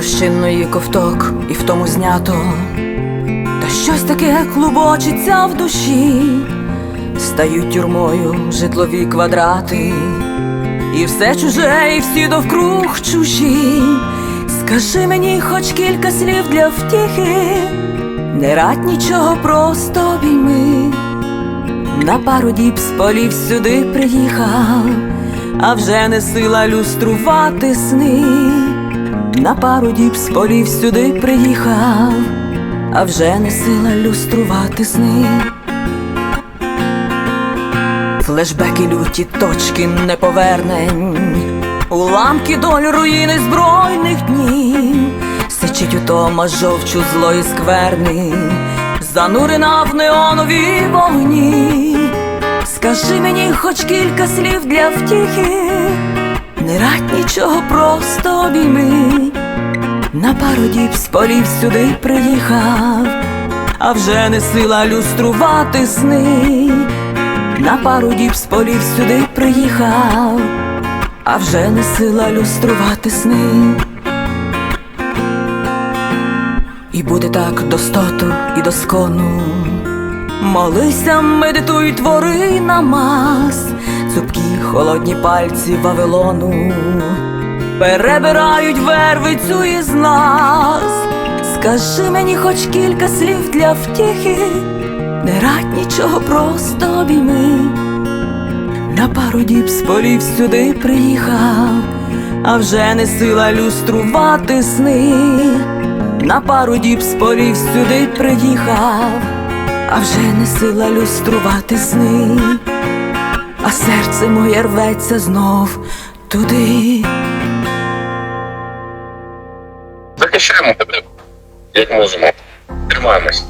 розчинної ковток і в тому знято, та щось таке клубочиться в душі, стають тюрмою житлові квадрати, і все чуже, і всі довкруг чужі. Скажи мені хоч кілька слів для втіхи, не рад нічого, просто обійми. На пару діб з полів сюди приїхав, а вже не сила люструвати сни. На пару діб з полів сюди приїхав, а вже не сила люструвати сни. Флешбеки люті точки неповернень, уламки доль руїни збройних днів, сичить утома жовчу злої скверни, занурена в неонові вогні. Скажи мені хоч кілька слів для втіхи, не рад нічого, просто обійми. На пару діб з полів сюди приїхав, а вже не сила люструвати сни. На пару діб з полів сюди приїхав, а вже не сила люструвати сни. І буде так до стоту і до скону. Молися, медитуй, твори намаз, холодні пальці Вавилону перебирають вервицю із нас. Скажи мені хоч кілька слів для втіхи, не рад нічого, просто обійми. На пару діб з полів сюди приїхав, а вже не сила люструвати сни. На пару діб з полів сюди приїхав, а вже не сила люструвати сни, а серце моє рветься знов туди. Захищаємо тебе, як можемо. Тримаємось.